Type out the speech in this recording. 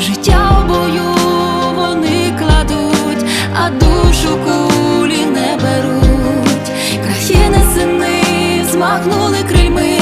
життя в бою вони кладуть, а душу кулі не беруть. Країни сини змахнули крильми,